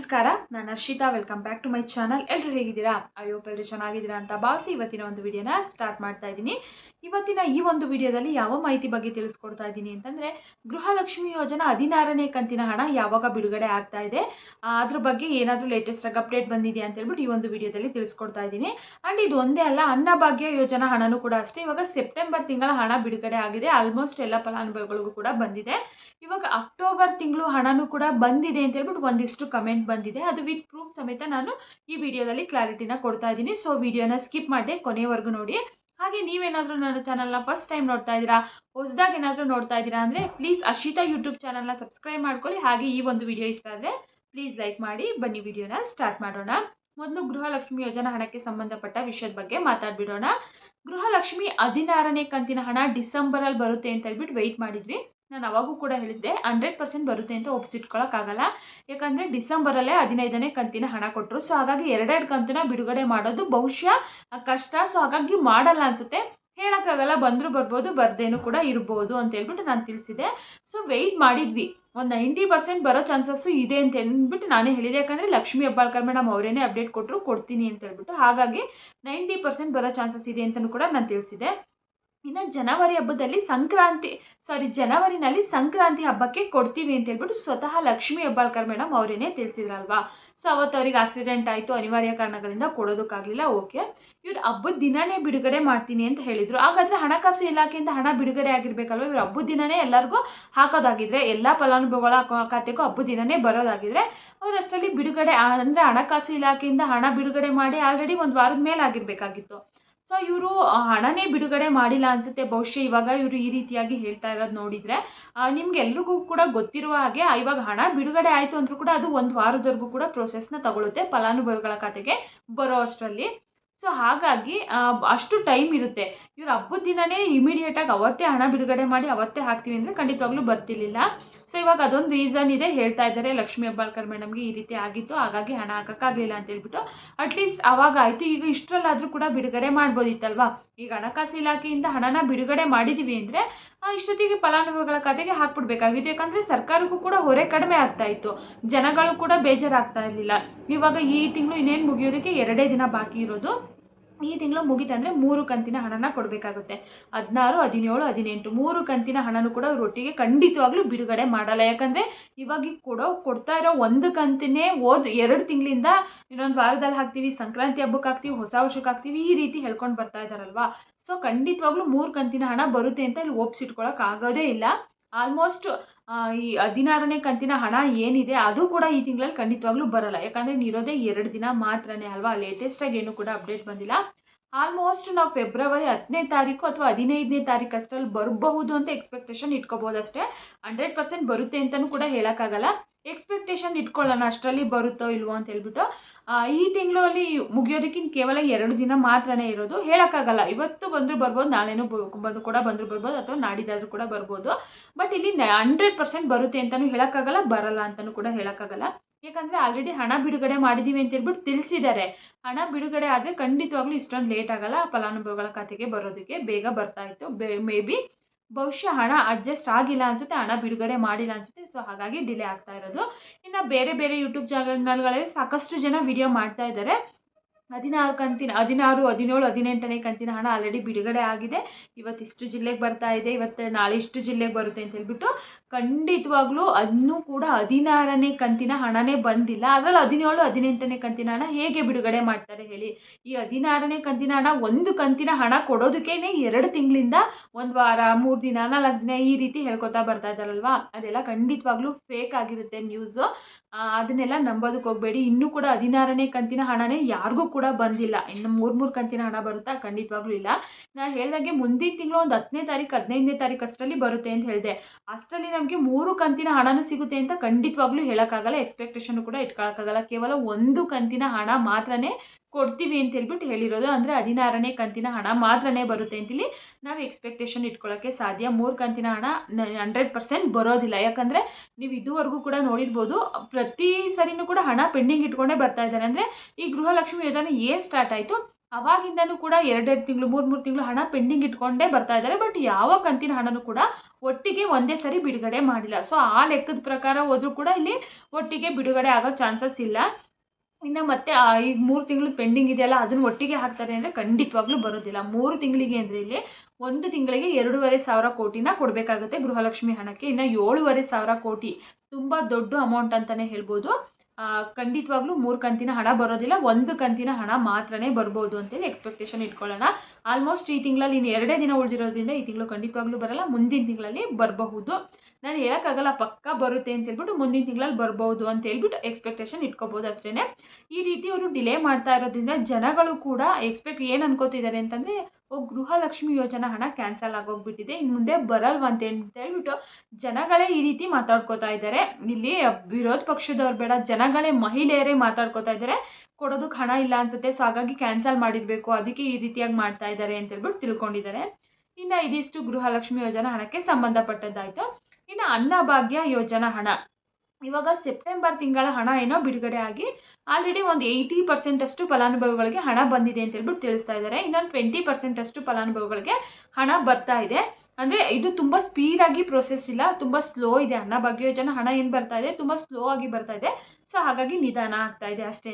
ನಮಸ್ಕಾರ, ನಾನು Arshita. Welcome back to my channel ಎಲ್ಲರೂ ಹೇಗಿದ್ದೀರಾ? ಅಯ್ಯೋ ಎಲ್ಲರೂ ಚೆನ್ನಾಗಿದ್ದೀರಾ ಅಂತ ಭಾವಿಸಿ ಇವತ್ತಿನ ಒಂದು ವಿಡಿಯೋನ ಸ್ಟಾರ್ಟ್ ಮಾಡ್ತಾ ಇದ್ದೀನಿ. ಇವತ್ತಿನ ಈ ಒಂದು ವಿಡಿಯೋದಲ್ಲಿ ಯಾವ ಮಾಹಿತಿ ಬಗ್ಗೆ ತಿಳಿಸ್ಕೊಡ್ತಾ ಇದ್ದೀನಿ ಅಂತಂದರೆ, ಗೃಹಲಕ್ಷ್ಮಿ ಯೋಜನಾ ಹದಿನಾರನೇ ಕಂತಿನ ಹಣ ಯಾವಾಗ ಬಿಡುಗಡೆ ಆಗ್ತಾ ಇದೆ ಅದ್ರ ಬಗ್ಗೆ ಏನಾದರೂ ಲೇಟೆಸ್ಟಾಗಿ ಅಪ್ಡೇಟ್ ಬಂದಿದೆಯಾ ಅಂತ ಹೇಳ್ಬಿಟ್ಟು ಈ ಒಂದು ವಿಡಿಯೋದಲ್ಲಿ ತಿಳಿಸ್ಕೊಡ್ತಾ ಇದ್ದೀನಿ. ಆ್ಯಂಡ್ ಇದು ಒಂದೇ ಅಲ್ಲ, ಅನ್ನಭಾಗ್ಯ ಯೋಜನಾ ಹಣನೂ ಕೂಡ ಅಷ್ಟೇ. ಇವಾಗ ಸೆಪ್ಟೆಂಬರ್ ತಿಂಗಳ ಹಣ ಬಿಡುಗಡೆ ಆಗಿದೆ. ಆಲ್ಮೋಸ್ಟ್ ಎಲ್ಲ ಫಲಾನುಭವಿಗಳಿಗೂ ಕೂಡ ಬಂದಿದೆ. ಇವಾಗ ಅಕ್ಟೋಬರ್ ತಿಂಗಳು ಹಣನೂ ಕೂಡ ಬಂದಿದೆ ಅಂತ ಹೇಳ್ಬಿಟ್ಟು ಒಂದಿಷ್ಟು ಕಮೆಂಟ್ ಬಂದಿದೆ. ಅದು ವಿತ್ ಪ್ರೂಫ್ ಸಮೇತ ನಾನು ಈ ವಿಡಿಯೋದಲ್ಲಿ ಕ್ಲಾರಿಟಿನ ಕೊಡ್ತಾ ಇದ್ದೀನಿ. ಸೊ ವಿಡಿಯೋನ ಸ್ಕಿಪ್ ಮಾಡಿದೆ ಕೊನೆವರೆಗೂ ನೋಡಿ. ಹಾಗೆ ನೀವೇನಾದರೂ ನನ್ನ ಚಾನಲ್ನ ಫಸ್ಟ್ ಟೈಮ್ ನೋಡ್ತಾ ಇದ್ದೀರಾ, ಹೊಸದಾಗಿ ಏನಾದರೂ ನೋಡ್ತಾ ಇದ್ದೀರಾ ಅಂದರೆ ಪ್ಲೀಸ್ ಅಶಿತಾ ಯೂಟ್ಯೂಬ್ ಚಾನಲ್ನ ಸಬ್ಸ್ಕ್ರೈಬ್ ಮಾಡ್ಕೊಳ್ಳಿ. ಹಾಗೆ ಈ ಒಂದು ವಿಡಿಯೋ ಇಷ್ಟ ಆದರೆ ಪ್ಲೀಸ್ ಲೈಕ್ ಮಾಡಿ. ಬನ್ನಿ ವಿಡಿಯೋನ ಸ್ಟಾರ್ಟ್ ಮಾಡೋಣ. ಮೊದಲು ಗೃಹಲಕ್ಷ್ಮಿ ಯೋಜನಾ ಹಣಕ್ಕೆ ಸಂಬಂಧಪಟ್ಟ ವಿಷಯದ ಬಗ್ಗೆ ಮಾತಾಡ್ಬಿಡೋಣ. ಗೃಹಲಕ್ಷ್ಮಿ ಹದಿನಾರನೇ ಕಂತಿನ ಹಣ ಡಿಸೆಂಬರಲ್ಲಿ ಬರುತ್ತೆ ಅಂತ ಹೇಳ್ಬಿಟ್ಟು ವೆಯ್ಟ್ ಮಾಡಿದ್ವಿ. ನಾನು ಅವಾಗೂ ಕೂಡ ಹೇಳಿದ್ದೆ ಹಂಡ್ರೆಡ್ ಪರ್ಸೆಂಟ್ ಬರುತ್ತೆ ಅಂತ ಒಪ್ಪಿಸಿಟ್ಕೊಳ್ಳೋಕ್ಕಾಗಲ್ಲ ಯಾಕಂದರೆ ಡಿಸೆಂಬರಲ್ಲೇ ಹದಿನೈದನೇ ಕಂತಿನ ಹಣ ಕೊಟ್ಟರು ಸೊ ಹಾಗಾಗಿ ಎರಡೆರಡು ಕಂತನ್ನ ಬಿಡುಗಡೆ ಮಾಡೋದು ಬಹುಶಃ ಕಷ್ಟ. ಸೊ ಹಾಗಾಗಿ ಮಾಡಲ್ಲ ಅನಿಸುತ್ತೆ. ಹೇಳೋಕ್ಕಾಗಲ್ಲ, ಬಂದರೂ ಬರ್ಬೋದು, ಬರ್ದೇನು ಕೂಡ ಇರ್ಬೋದು ಅಂತ ಹೇಳ್ಬಿಟ್ಟು ನಾನು ತಿಳಿಸಿದೆ. ಸೊ ವೆಯ್ಟ್ ಮಾಡಿದ್ವಿ. ಒಂದು ನೈಂಟಿ ಪರ್ಸೆಂಟ್ ಬರೋ ಚಾನ್ಸಸ್ಸು ಇದೆ ಅಂತ ಹೇಳ್ಬಿಟ್ಟು ನಾನೇ ಹೇಳಿದೆ. ಯಾಕಂದರೆ ಲಕ್ಷ್ಮೀ ಹೆಬ್ಬಾಳ್ಕರ್ ಮೇಡಮ್ ಅವರೇನೇ ಅಪ್ಡೇಟ್ ಕೊಟ್ಟರು ಕೊಡ್ತೀನಿ ಅಂತ ಹೇಳ್ಬಿಟ್ಟು. ಹಾಗಾಗಿ ನೈಂಟಿ ಪರ್ಸೆಂಟ್ ಬರೋ ಚಾನ್ಸಸ್ ಇದೆ ಅಂತಲೂ ಕೂಡ ನಾನು ತಿಳಿಸಿದೆ. ಇನ್ನು ಜನವರಿ ಹಬ್ಬದಲ್ಲಿ ಸಂಕ್ರಾಂತಿ ಸಾರಿ ಜನವರಿನಲ್ಲಿ ಸಂಕ್ರಾಂತಿ ಹಬ್ಬಕ್ಕೆ ಕೊಡ್ತೀವಿ ಅಂತ ಹೇಳ್ಬಿಟ್ಟು ಸ್ವತಃ ಲಕ್ಷ್ಮೀ ಹೆಬ್ಬಾಳ್ಕರ್ ಮೇಡಮ್ ಅವರೇನೇ ತಿಳಿಸಿದ್ರಲ್ವಾ? ಸೊ ಅವತ್ತು ಅವ್ರಿಗೆ ಆಕ್ಸಿಡೆಂಟ್ ಆಯಿತು, ಅನಿವಾರ್ಯ ಕಾರಣಗಳಿಂದ ಕೊಡೋದಕ್ಕಾಗಲಿಲ್ಲ, ಓಕೆ. ಇವ್ರು ಹಬ್ಬದ ದಿನನೇ ಬಿಡುಗಡೆ ಮಾಡ್ತೀನಿ ಅಂತ ಹೇಳಿದರು. ಹಾಗಾದರೆ ಹಣಕಾಸು ಇಲಾಖೆಯಿಂದ ಹಣ ಬಿಡುಗಡೆ ಆಗಿರಬೇಕಲ್ವ? ಇವ್ರು ಹಬ್ಬದ ದಿನನೇ ಎಲ್ಲರಿಗೂ ಹಾಕೋದಾಗಿದ್ರೆ, ಎಲ್ಲ ಫಲಾನುಭವಿಗಳ ಖಾತೆಗೂ ಹಬ್ಬದ ದಿನನೇ ಬರೋದಾಗಿದ್ರೆ, ಅವ್ರು ಅಷ್ಟರಲ್ಲಿ ಬಿಡುಗಡೆ ಅಂದರೆ ಹಣಕಾಸು ಇಲಾಖೆಯಿಂದ ಹಣ ಬಿಡುಗಡೆ ಮಾಡಿ ಆಲ್ರೆಡಿ ಒಂದು ವಾರದ ಮೇಲೆ ಆಗಿರಬೇಕಾಗಿತ್ತು. ಸೊ ಇವರು ಹಣನೇ ಬಿಡುಗಡೆ ಮಾಡಿಲ್ಲ ಅನಿಸುತ್ತೆ. ಬಹುಶಃ ಇವಾಗ ಇವರು ಈ ರೀತಿಯಾಗಿ ಹೇಳ್ತಾ ಇರೋದು ನೋಡಿದರೆ. ನಿಮ್ಗೆ ಎಲ್ರಿಗೂ ಕೂಡ ಗೊತ್ತಿರುವ ಹಾಗೆ ಇವಾಗ ಹಣ ಬಿಡುಗಡೆ ಆಯಿತು ಅಂದರೂ ಕೂಡ ಅದು ಒಂದು ವಾರದವರೆಗೂ ಕೂಡ ಪ್ರೊಸೆಸ್ನ ತಗೊಳುತ್ತೆ, ಫಲಾನುಭವಿಗಳ ಖಾತೆಗೆ ಬರೋ ಅಷ್ಟರಲ್ಲಿ. ಸೊ ಹಾಗಾಗಿ ಅಷ್ಟು ಟೈಮ್ ಇರುತ್ತೆ. ಇವ್ರು ಹಬ್ಬದ ದಿನನೇ ಇಮಿಡಿಯೇಟಾಗಿ ಅವತ್ತೇ ಹಣ ಬಿಡುಗಡೆ ಮಾಡಿ ಅವತ್ತೇ ಹಾಕ್ತೀವಿ ಅಂದರೆ ಖಂಡಿತವಾಗ್ಲೂ ಬರ್ತಿರ್ಲಿಲ್ಲ. ಸೊ ಇವಾಗ ಅದೊಂದು ರೀಸನ್ ಇದೆ. ಹೇಳ್ತಾ ಇದ್ದಾರೆ ಲಕ್ಷ್ಮೀ ಹೆಬ್ಬಾಳ್ಕರ್ ಮೇಡಮ್ಗೆ ಈ ರೀತಿ ಆಗಿತ್ತು ಹಾಗಾಗಿ ಹಣ ಹಾಕೋಕ್ಕಾಗಲಿಲ್ಲ ಅಂತ ಹೇಳ್ಬಿಟ್ಟು. ಅಟ್ಲೀಸ್ಟ್ ಅವಾಗ ಆಯಿತು. ಈಗ ಇಷ್ಟರಲ್ಲಾದರೂ ಕೂಡ ಬಿಡುಗಡೆ ಮಾಡ್ಬೋದಿತ್ತಲ್ವಾ? ಈಗ ಹಣಕಾಸು ಇಲಾಖೆಯಿಂದ ಹಣನ ಬಿಡುಗಡೆ ಮಾಡಿದ್ದೀವಿ ಅಂದರೆ ಇಷ್ಟೊತ್ತಿಗೆ ಫಲಾನುಭವಿಗಳ ಖಾತೆಗೆ ಹಾಕ್ಬಿಡ್ಬೇಕಾಗಿತ್ತು. ಯಾಕಂದರೆ ಸರ್ಕಾರಕ್ಕೂ ಕೂಡ ಹೊರೆ ಕಡಿಮೆ ಆಗ್ತಾ ಇತ್ತು. ಜನಗಳು ಕೂಡ ಬೇಜಾರಾಗ್ತಾ ಇರಲಿಲ್ಲ. ಇವಾಗ ಈ ತಿಂಗಳು ಇನ್ನೇನು ಮುಗಿಯೋದಕ್ಕೆ ಎರಡೇ ದಿನ ಬಾಕಿ ಇರೋದು. ಈ ತಿಂಗಳು ಮುಗಿತಂದರೆ ಮೂರು ಕಂತಿನ ಹಣನ ಕೊಡಬೇಕಾಗುತ್ತೆ. ಹದಿನಾರು, ಹದಿನೇಳು, ಹದಿನೆಂಟು ಮೂರು ಕಂತಿನ ಹಣನೂ ಕೂಡ ಒಟ್ಟಿಗೆ ಖಂಡಿತವಾಗ್ಲೂ ಬಿಡುಗಡೆ ಮಾಡಲ್ಲ. ಯಾಕಂದರೆ ಇವಾಗ ಕೊಡೋ, ಕೊಡ್ತಾ ಇರೋ ಒಂದು ಕಂತಿನೇ ಓದ್ ಎರಡು ತಿಂಗಳಿಂದ ಇನ್ನೊಂದು ವಾರದಲ್ಲಿ ಹಾಕ್ತೀವಿ, ಸಂಕ್ರಾಂತಿ ಹಬ್ಬಕ್ಕೆ ಹಾಕ್ತೀವಿ, ಹೊಸ ವರ್ಷಕ್ಕೆ ಹಾಕ್ತೀವಿ, ಈ ರೀತಿ ಹೇಳ್ಕೊಂಡು ಬರ್ತಾ ಇದ್ದಾರಲ್ವಾ ಸೊ ಖಂಡಿತವಾಗ್ಲೂ ಮೂರು ಕಂತಿನ ಹಣ ಬರುತ್ತೆ ಅಂತ ಇಲ್ಲಿ ಒಪ್ಸಿಟ್ಕೊಳಕ್ಕೆ ಆಗೋದೇ ಇಲ್ಲ. ಆಲ್ಮೋಸ್ಟ್ ಈ ಹದಿನಾರನೇ ಕಂತಿನ ಹಣ ಏನಿದೆ ಅದು ಕೂಡ ಈ ತಿಂಗಳಲ್ಲಿ ಖಂಡಿತವಾಗ್ಲೂ ಬರಲ್ಲ. ಯಾಕಂದರೆ ಇರೋದೇ ಎರಡು ದಿನ ಮಾತ್ರನೇ ಅಲ್ವಾ? ಲೇಟೆಸ್ಟಾಗಿ ಏನು ಕೂಡ ಅಪ್ಡೇಟ್ ಬಂದಿಲ್ಲ. ಆಲ್ಮೋಸ್ಟ್ ನಾವು ಫೆಬ್ರವರಿ ಹತ್ತನೇ ತಾರೀಕು ಅಥವಾ ಹದಿನೈದನೇ ತಾರೀಕು ಅಷ್ಟರಲ್ಲಿ ಬರಬಹುದು ಅಂತ ಎಕ್ಸ್ಪೆಕ್ಟೇಷನ್ ಇಟ್ಕೋಬೋದು ಅಷ್ಟೇ ಹಂಡ್ರೆಡ್ ಪರ್ಸೆಂಟ್ ಬರುತ್ತೆ ಅಂತಲೂ ಕೂಡ ಹೇಳೋಕ್ಕಾಗಲ್ಲ. ಎಕ್ಸ್ಪೆಕ್ಟೇಷನ್ ಇಟ್ಕೊಳ್ಳೋಣ, ಅಷ್ಟರಲ್ಲಿ ಬರುತ್ತೋ ಇಲ್ವೋ ಅಂತ ಹೇಳ್ಬಿಟ್ಟು ಈ ಈ ತಿಂಗಳಲ್ಲಿ ಮುಗಿಯೋದಕ್ಕಿಂತ ಕೇವಲ ಎರಡು ದಿನ ಮಾತ್ರನೇ ಇರೋದು. ಹೇಳೋಕ್ಕಾಗಲ್ಲ. ಇವತ್ತು ಬಂದರೂ ಬರ್ಬೋದು, ನಾಳೆನೂ ಬಂದು ಕೂಡ ಬಂದರೂ ಬರ್ಬೋದು, ಅಥವಾ ನಾಡಿದ್ದಾದರೂ ಕೂಡ ಬರ್ಬೋದು. ಬಟ್ ಇಲ್ಲಿ ಹಂಡ್ರೆಡ್ ಪರ್ಸೆಂಟ್ ಬರುತ್ತೆ ಅಂತಲೂ ಹೇಳೋಕ್ಕಾಗಲ್ಲ, ಬರಲ್ಲ ಅಂತಲೂ ಕೂಡ ಹೇಳೋಕ್ಕಾಗಲ್ಲ. ಯಾಕಂದರೆ ಆಲ್ರೆಡಿ ಹಣ ಬಿಡುಗಡೆ ಮಾಡಿದ್ದೀವಿ ಅಂತ ಹೇಳ್ಬಿಟ್ಟು ತಿಳಿಸಿದ್ದಾರೆ. ಹಣ ಬಿಡುಗಡೆ ಆದರೆ ಖಂಡಿತವಾಗ್ಲೂ ಇಷ್ಟೊಂದು ಲೇಟ್ ಆಗಲ್ಲ ಫಲಾನುಭವಿಗಳ ಖಾತೆಗೆ ಬರೋದಕ್ಕೆ. ಬೇಗ ಬರ್ತಾ ಇತ್ತು. ಮೇ ಬಿ ಬಹುಶಃ ಹಣ ಅಡ್ಜಸ್ಟ್ ಆಗಿಲ್ಲ ಅನಿಸುತ್ತೆ, ಹಣ ಬಿಡುಗಡೆ ಮಾಡಿಲ್ಲ ಅನಿಸುತ್ತೆ ಸೊ ಹಾಗಾಗಿ ಡಿಲೇ ಆಗ್ತಾ ಇರೋದು. ಇನ್ನು ಬೇರೆ ಬೇರೆ ಯೂಟ್ಯೂಬ್ ಚಾನಲ್ಗಳಲ್ಲಿ ಸಾಕಷ್ಟು ಜನ ವಿಡಿಯೋ ಮಾಡ್ತಾ ಇದ್ದಾರೆ. ಹದಿನಾರು ಕಂತಿನ, ಹದಿನಾರು, ಹದಿನೇಳು, ಹದಿನೆಂಟನೇ ಕಂತಿನ ಹಣ ಆಲ್ರೆಡಿ ಬಿಡುಗಡೆ ಆಗಿದೆ. ಇವತ್ತಿಷ್ಟು ಜಿಲ್ಲೆಗೆ ಬರ್ತಾ ಇದೆ, ಇವತ್ತು ನಾಳೆ ಇಷ್ಟು ಜಿಲ್ಲೆಗೆ ಬರುತ್ತೆ ಅಂತ ಹೇಳ್ಬಿಟ್ಟು ಖಂಡಿತವಾಗ್ಲೂ ಅದನ್ನೂ ಕೂಡ ಹದಿನಾರನೇ ಕಂತಿನ ಹಣನೇ ಬಂದಿಲ್ಲ. ಅದರಲ್ಲಿ ಹದಿನೇಳು, ಹದಿನೆಂಟನೇ ಕಂತಿನ ಹಣ ಹೇಗೆ ಬಿಡುಗಡೆ ಮಾಡ್ತಾರೆ ಹೇಳಿ. ಈ ಹದಿನಾರನೇ ಕಂತಿನ ಹಣ ಒಂದು ಕಂತಿನ ಹಣ ಕೊಡೋದಕ್ಕೇನೆ ಎರಡು ತಿಂಗಳಿಂದ ಒಂದು ವಾರ, ಮೂರು ದಿನ, ನಾಲ್ಕು ದಿನ ಈ ರೀತಿ ಹೇಳ್ಕೊತಾ ಬರ್ತಾ ಇದ್ದಾರಲ್ವಾ? ಅದೆಲ್ಲ ಖಂಡಿತವಾಗ್ಲೂ ಫೇಕ್ ಆಗಿರುತ್ತೆ ನ್ಯೂಸು ಅದನ್ನೆಲ್ಲ ನಂಬೋದಕ್ಕೆ ಹೋಗಬೇಡಿ. ಇನ್ನೂ ಕೂಡ ಹದಿನಾರನೇ ಕಂತಿನ ಹಣನೇ ಯಾರಿಗೂ ಕೂಡ ಬಂದಿಲ್ಲ. ಇನ್ನು ಮೂರು ಮೂರು ಕಂತಿನ ಹಣ ಬರುತ್ತಾ? ಖಂಡಿತವಾಗ್ಲೂ ಇಲ್ಲ. ನಾನು ಹೇಳ್ದಂಗೆ ಮುಂದಿನ ತಿಂಗಳು ಒಂದು ಹತ್ತನೇ ತಾರೀಕು ಹದಿನೈದನೇ ತಾರೀಕು ಅಷ್ಟರಲ್ಲಿ ಬರುತ್ತೆ ಅಂತ ಹೇಳಿದೆ. ಅಷ್ಟರಲ್ಲಿ ನಮಗೆ ಮೂರು ಕಂತಿನ ಹಣನೂ ಸಿಗುತ್ತೆ ಅಂತ ಖಂಡಿತವಾಗ್ಲೂ ಹೇಳೋಕ್ಕಾಗಲ್ಲ. ಎಕ್ಸ್ಪೆಕ್ಟೇಷನ್ ಕೂಡ ಇಟ್ಕೊಳಕ್ಕಾಗಲ್ಲ. ಕೇವಲ ಒಂದು ಕಂತಿನ ಹಣ ಮಾತ್ರನೇ ಕೊಡ್ತೀವಿ ಅಂತ ಹೇಳ್ಬಿಟ್ಟು ಹೇಳಿರೋದು. ಅಂದರೆ ಹದಿನಾರನೇ ಕಂತಿನ ಹಣ ಮಾತ್ರನೇ ಬರುತ್ತೆ ಅಂತೇಳಿ ನಾವು ಎಕ್ಸ್ಪೆಕ್ಟೇಷನ್ ಇಟ್ಕೊಳ್ಳೋಕ್ಕೆ ಸಾಧ್ಯ. ಮೂರು ಕಂತಿನ ಹಣ ಹಂಡ್ರೆಡ್ ಪರ್ಸೆಂಟ್ ಬರೋದಿಲ್ಲ. ಯಾಕಂದರೆ ನೀವು ಇದುವರೆಗೂ ಕೂಡ ನೋಡಿರ್ಬೋದು, ಪ್ರತಿ ಸರಿನೂ ಕೂಡ ಹಣ ಪೆಂಡಿಂಗ್ ಇಟ್ಕೊಂಡೇ ಬರ್ತಾ ಇದ್ದಾರೆ. ಅಂದರೆ ಈ ಗೃಹಲಕ್ಷ್ಮಿ ಯೋಜನೆ ಏನು ಸ್ಟಾರ್ಟ್ ಆಯಿತು? ಅವಾಗಿಂದನೂ ಕೂಡ ಎರಡೆರಡು ತಿಂಗಳು, ಮೂರು ಮೂರು ತಿಂಗಳು ಹಣ ಪೆಂಡಿಂಗ್ ಇಟ್ಕೊಂಡೇ ಬರ್ತಾ ಇದ್ದಾರೆ. ಬಟ್ ಯಾವ ಕಂತಿನ ಹಣನೂ ಕೂಡ ಒಟ್ಟಿಗೆ ಒಂದೇ ಸರಿ ಬಿಡುಗಡೆ ಮಾಡಿಲ್ಲ. ಸೊ ಆ ಲೆಕ್ಕದ ಪ್ರಕಾರ ಹೋದರೂ ಕೂಡ ಇಲ್ಲಿ ಒಟ್ಟಿಗೆ ಬಿಡುಗಡೆ ಆಗೋ ಚಾನ್ಸಸ್ ಇಲ್ಲ. ಇನ್ನು ಮತ್ತೆ ಈಗ ಮೂರು ತಿಂಗಳು ಪೆಂಡಿಂಗ್ ಇದೆಯಲ್ಲ, ಅದನ್ನು ಒಟ್ಟಿಗೆ ಹಾಕ್ತಾರೆ ಅಂದರೆ ಖಂಡಿತವಾಗ್ಲೂ ಬರೋದಿಲ್ಲ. ಮೂರು ತಿಂಗಳಿಗೆ ಅಂದರೆ ಇಲ್ಲಿ ಒಂದು ತಿಂಗಳಿಗೆ ಎರಡೂವರೆ ಸಾವಿರ ಕೋಟಿನ ಕೊಡಬೇಕಾಗುತ್ತೆ ಗೃಹಲಕ್ಷ್ಮಿ ಹಣಕ್ಕೆ. ಇನ್ನು ಏಳುವರೆ ಸಾವಿರ ಕೋಟಿ ತುಂಬ ದೊಡ್ಡ ಅಮೌಂಟ್ ಅಂತಲೇ ಹೇಳ್ಬೋದು. ಖಂಡಿತವಾಗ್ಲೂ ಮೂರು ಕಂತಿನ ಹಣ ಬರೋದಿಲ್ಲ. ಒಂದು ಕಂತಿನ ಹಣ ಮಾತ್ರನೇ ಬರ್ಬೋದು ಅಂತೇಳಿ ಎಕ್ಸ್ಪೆಕ್ಟೇಷನ್ ಇಟ್ಕೊಳ್ಳೋಣ. ಆಲ್ಮೋಸ್ಟ್ ಈ ತಿಂಗಳಲ್ಲಿ ಇನ್ನು ಎರಡೇ ದಿನ ಉಳಿದಿರೋದ್ರಿಂದ ಈ ತಿಂಗಳು ಖಂಡಿತವಾಗ್ಲೂ ಬರಲ್ಲ. ಮುಂದಿನ ತಿಂಗಳಲ್ಲಿ ಬರಬಹುದು. ನಾನು ಹೇಳೋಕ್ಕಾಗಲ್ಲ ಪಕ್ಕ ಬರುತ್ತೆ ಅಂತ ಹೇಳ್ಬಿಟ್ಟು ಮುಂದಿನ ತಿಂಗಳಲ್ಲಿ ಬರ್ಬೋದು ಅಂತ ಹೇಳ್ಬಿಟ್ಟು ಎಕ್ಸ್ಪೆಕ್ಟೇಷನ್ ಇಟ್ಕೋಬೋದು ಅಷ್ಟೇ ಈ ರೀತಿ ಅವರು ಡಿಲೇ ಮಾಡ್ತಾ ಇರೋದ್ರಿಂದ ಜನಗಳು ಕೂಡ ಎಕ್ಸ್ಪೆಕ್ಟ್ ಏನು ಅನ್ಕೋತಿದ್ದಾರೆ ಅಂತಂದರೆ, ಓ ಗೃಹಲಕ್ಷ್ಮಿ ಯೋಜನಾ ಹಣ ಕ್ಯಾನ್ಸಲ್ ಆಗೋಗ್ಬಿಟ್ಟಿದೆ ಇನ್ನು ಮುಂದೆ ಬರಲ್ವಂತೆ ಅಂತ ಹೇಳ್ಬಿಟ್ಟು ಜನಗಳೇ ಈ ರೀತಿ ಮಾತಾಡ್ಕೋತಾ ಇದ್ದಾರೆ. ಇಲ್ಲಿ ವಿರೋಧ ಪಕ್ಷದವ್ರು ಬೇಡ, ಜನಗಳೇ ಮಹಿಳೆಯರೇ ಮಾತಾಡ್ಕೋತಾ ಇದ್ದಾರೆ. ಕೊಡೋದಕ್ಕೆ ಹಣ ಇಲ್ಲ ಅನ್ಸುತ್ತೆ ಸೊ ಹಾಗಾಗಿ ಕ್ಯಾನ್ಸಲ್ ಮಾಡಿರಬೇಕು, ಅದಕ್ಕೆ ಈ ರೀತಿಯಾಗಿ ಮಾಡ್ತಾ ಇದ್ದಾರೆ ಅಂತ ಹೇಳ್ಬಿಟ್ಟು ತಿಳ್ಕೊಂಡಿದ್ದಾರೆ. ಇನ್ನು ಇದಿಷ್ಟು ಗೃಹಲಕ್ಷ್ಮಿ ಯೋಜನಾ ಹಣಕ್ಕೆ ಸಂಬಂಧಪಟ್ಟದ್ದಾಯಿತು. ಇನ್ನು ಅನ್ನಭಾಗ್ಯ ಯೋಜನಾ ಹಣ. ಇವಾಗ ಸೆಪ್ಟೆಂಬರ್ ತಿಂಗಳ ಹಣ ಏನೋ ಬಿಡುಗಡೆ ಆಗಿ ಆಲ್ರೆಡಿ ಒಂದು ಏಯ್ಟಿ ಪರ್ಸೆಂಟಷ್ಟು ಫಲಾನುಭವಿಗಳಿಗೆ ಹಣ ಬಂದಿದೆ ಅಂತ ಹೇಳ್ಬಿಟ್ಟು ತಿಳಿಸ್ತಾ ಇದ್ದಾರೆ. ಇನ್ನೊಂದು ಟ್ವೆಂಟಿ ಪರ್ಸೆಂಟಷ್ಟು ಫಲಾನುಭವಿಗಳಿಗೆ ಹಣ ಬರ್ತಾ ಇದೆ. ಅಂದರೆ ಇದು ತುಂಬ ಸ್ಪೀಡಾಗಿ ಪ್ರೋಸೆಸ್ ಇಲ್ಲ. ತುಂಬ ಸ್ಲೋ ಇದೆ. ಅನ್ನಭಾಗ್ಯ ಯೋಜನಾ ಹಣ ಏನು ಬರ್ತಾ ಇದೆ? ತುಂಬ ಸ್ಲೋ ಆಗಿ ಬರ್ತಾ ಇದೆ. ಸೊ ಹಾಗಾಗಿ ನಿಧಾನ ಆಗ್ತಾ ಇದೆ ಅಷ್ಟೇ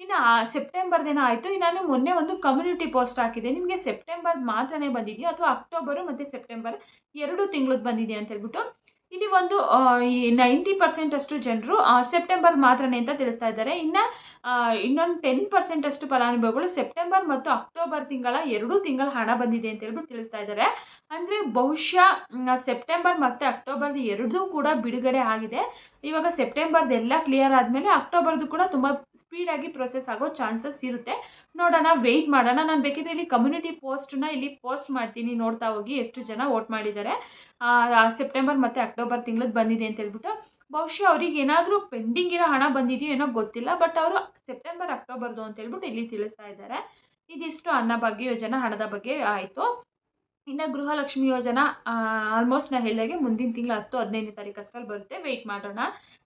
ಇನ್ನು, ಆ ಸೆಪ್ಟೆಂಬರ್ದೇನೋ ಆಯಿತು. ನಾನು ಮೊನ್ನೆ ಒಂದು ಕಮ್ಯುನಿಟಿ ಪೋಸ್ಟ್ ಹಾಕಿದೆ ನಿಮಗೆ ಸೆಪ್ಟೆಂಬರ್ ಮಾತ್ರನೇ ಬಂದಿದೆಯಾ ಅಥವಾ ಅಕ್ಟೋಬರು ಮತ್ತು ಸೆಪ್ಟೆಂಬರ್ ಎರಡು ತಿಂಗಳದ್ದು ಬಂದಿದೆ ಅಂತ ಹೇಳ್ಬಿಟ್ಟು. ಇಲ್ಲಿ ಒಂದು ಈ ನೈಂಟಿ ಪರ್ಸೆಂಟ್ ಅಷ್ಟು ಜನರು ಸೆಪ್ಟೆಂಬರ್ ಮಾತ್ರನೇ ಅಂತ ತಿಳಿಸ್ತಾ ಇದ್ದಾರೆ. ಇನ್ನು ಇನ್ನೊಂದು ಟೆನ್ ಪರ್ಸೆಂಟ್ ಅಷ್ಟು ಫಲಾನುಭವಿಗಳು ಸೆಪ್ಟೆಂಬರ್ ಮತ್ತು ಅಕ್ಟೋಬರ್ ತಿಂಗಳ ಎರಡೂ ತಿಂಗಳ ಹಣ ಬಂದಿದೆ ಅಂತ ಹೇಳ್ಬಿಟ್ಟು ತಿಳಿಸ್ತಾ ಇದ್ದಾರೆ. ಅಂದರೆ ಬಹುಶಃ ಸೆಪ್ಟೆಂಬರ್ ಮತ್ತು ಅಕ್ಟೋಬರ್ದು ಎರಡೂ ಕೂಡ ಬಿಡುಗಡೆ ಆಗಿದೆ. ಇವಾಗ ಸೆಪ್ಟೆಂಬರ್ದು ಎಲ್ಲ ಕ್ಲಿಯರ್ ಆದಮೇಲೆ ಅಕ್ಟೋಬರ್ದು ಕೂಡ ತುಂಬ ಸ್ಪೀಡಾಗಿ ಪ್ರೊಸೆಸ್ ಆಗೋ ಚಾನ್ಸಸ್ ಇರುತ್ತೆ. ನೋಡೋಣ ವೆಯ್ಟ್ ಮಾಡೋಣ. ನಾನು ಬೇಕಿದ್ರೆ ಇಲ್ಲಿ ಕಮ್ಯುನಿಟಿ ಪೋಸ್ಟನ್ನ ಇಲ್ಲಿ ಪೋಸ್ಟ್ ಮಾಡ್ತೀನಿ. ನೋಡ್ತಾ ಹೋಗಿ ಎಷ್ಟು ಜನ ವೋಟ್ ಮಾಡಿದ್ದಾರೆ. ಸೆಪ್ಟೆಂಬರ್ ಮತ್ತು ಅಕ್ಟೋಬರ್ ತಿಂಗಳದ್ದು ಬಂದಿದೆ ಅಂತ ಹೇಳ್ಬಿಟ್ಟು. ಬಹುಶಃ ಅವ್ರಿಗೆ ಏನಾದರೂ ಪೆಂಡಿಂಗ್ ಇರೋ ಹಣ ಬಂದಿದೆಯೋ ಏನೋ ಗೊತ್ತಿಲ್ಲ. ಬಟ್ ಅವರು ಸೆಪ್ಟೆಂಬರ್ ಅಕ್ಟೋಬರ್ದು ಅಂತ ಹೇಳ್ಬಿಟ್ಟು ಇಲ್ಲಿ ತಿಳಿಸ್ತಾ ಇದ್ದಾರೆ. ಇದಿಷ್ಟು ಅನ್ನಭಾಗ್ಯ ಯೋಜನೆ ಹಣದ ಬಗ್ಗೆ ಆಯಿತು. ಇನ್ನು ಗೃಹಲಕ್ಷ್ಮಿ ಯೋಜನಾ ಆಲ್ಮೋಸ್ಟ್ ನಾ ಹೇಳಿದಾಗೆ ಮುಂದಿನ ತಿಂಗಳು ಹತ್ತು ಹದಿನೈದನೇ ತಾರೀಕು ಅಷ್ಟರಲ್ಲಿ ಬರುತ್ತೆ. ವೆಯ್ಟ್ ಮಾಡೋಣ.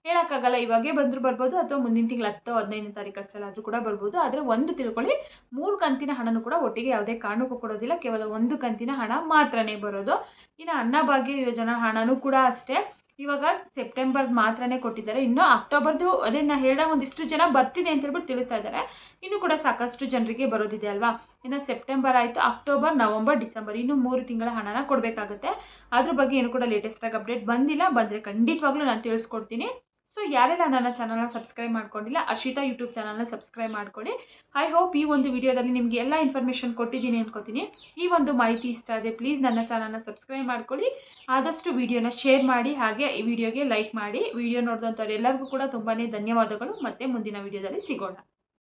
ಹೇಳೋಕ್ಕಾಗಲ್ಲ, ಇವಾಗೇ ಬಂದರೂ ಬರ್ಬೋದು, ಅಥವಾ ಮುಂದಿನ ತಿಂಗಳು ಹತ್ತು ಹದಿನೈದನೇ ತಾರೀಕು ಅಷ್ಟರಲ್ಲಾದರೂ ಕೂಡ ಬರ್ಬೋದು. ಆದರೆ ಒಂದು ತಿಳ್ಕೊಳ್ಳಿ, ಮೂರು ಕಂತಿನ ಹಣನೂ ಕೂಡ ಒಟ್ಟಿಗೆ ಯಾವುದೇ ಕಾರಣಕ್ಕೂ ಕೊಡೋದಿಲ್ಲ. ಕೇವಲ ಒಂದು ಕಂತಿನ ಹಣ ಮಾತ್ರನೇ ಬರೋದು. ಇನ್ನು ಅನ್ನಭಾಗ್ಯ ಯೋಜನಾ ಹಣನೂ ಕೂಡ ಅಷ್ಟೇ. ಇವಾಗ ಸೆಪ್ಟೆಂಬರ್ ಮಾತ್ರನೇ ಕೊಟ್ಟಿದ್ದಾರೆ. ಇನ್ನು ಅಕ್ಟೋಬರ್ದು ಅದೇ ನಾ ಹೇಳ್ದಾಗ ಒಂದಿಷ್ಟು ಜನ ಬರ್ತಿದೆ ಅಂತ ಹೇಳ್ಬಿಟ್ಟು ತಿಳಿಸ್ತಾ ಇದ್ದಾರೆ. ಇನ್ನು ಕೂಡ ಸಾಕಷ್ಟು ಜನರಿಗೆ ಬರೋದಿದೆ ಅಲ್ವಾ? ಇನ್ನು ಸೆಪ್ಟೆಂಬರ್ ಆಯಿತು ಅಕ್ಟೋಬರ್ ನವಂಬರ್ ಡಿಸೆಂಬರ್ ಇನ್ನು ಮೂರು ತಿಂಗಳ ಹಣನ ಕೊಡಬೇಕಾಗುತ್ತೆ. ಅದ್ರ ಬಗ್ಗೆ ಏನು ಕೂಡ ಲೇಟೆಸ್ಟಾಗಿ ಅಪ್ಡೇಟ್ ಬಂದಿಲ್ಲ. ಬಂದರೆ ಖಂಡಿತವಾಗ್ಲೂ ನಾನು ತಿಳಿಸ್ಕೊಡ್ತೀನಿ. ಸೊ ಯಾರೆಲ್ಲ ನನ್ನ ಚಾನಲ್ನ ಸಬ್ಸ್ಕ್ರೈಬ್ ಮಾಡ್ಕೊಂಡಿಲ್ಲ ಅಶಿತಾ ಯೂಟ್ಯೂಬ್ ಚಾನಲ್ನ ಸಬ್ಸ್ಕ್ರೈಬ್ ಮಾಡ್ಕೊಳ್ಳಿ ಐ ಹೋಪ್ ಈ ಒಂದು ವಿಡಿಯೋದಲ್ಲಿ ನಿಮಗೆ ಎಲ್ಲ ಇನ್ಫಾರ್ಮೇಷನ್ ಕೊಟ್ಟಿದ್ದೀನಿ ಅನ್ಕೋತೀನಿ. ಈ ಒಂದು ಮಾಹಿತಿ ಇಷ್ಟ ಆದರೆ ಪ್ಲೀಸ್ ನನ್ನ ಚಾನಲ್ನ ಸಬ್ಸ್ಕ್ರೈಬ್ ಮಾಡ್ಕೊಳ್ಳಿ ಆದಷ್ಟು ವಿಡಿಯೋನ ಶೇರ್ ಮಾಡಿ, ಹಾಗೆ ಈ ವಿಡಿಯೋಗೆ ಲೈಕ್ ಮಾಡಿ. ವಿಡಿಯೋ ನೋಡಿದಂಥವ್ರು ಎಲ್ಲರಿಗೂ ಕೂಡ ತುಂಬಾ ಧನ್ಯವಾದಗಳು. ಮತ್ತು ಮುಂದಿನ ವಿಡಿಯೋದಲ್ಲಿ ಸಿಗೋಣ.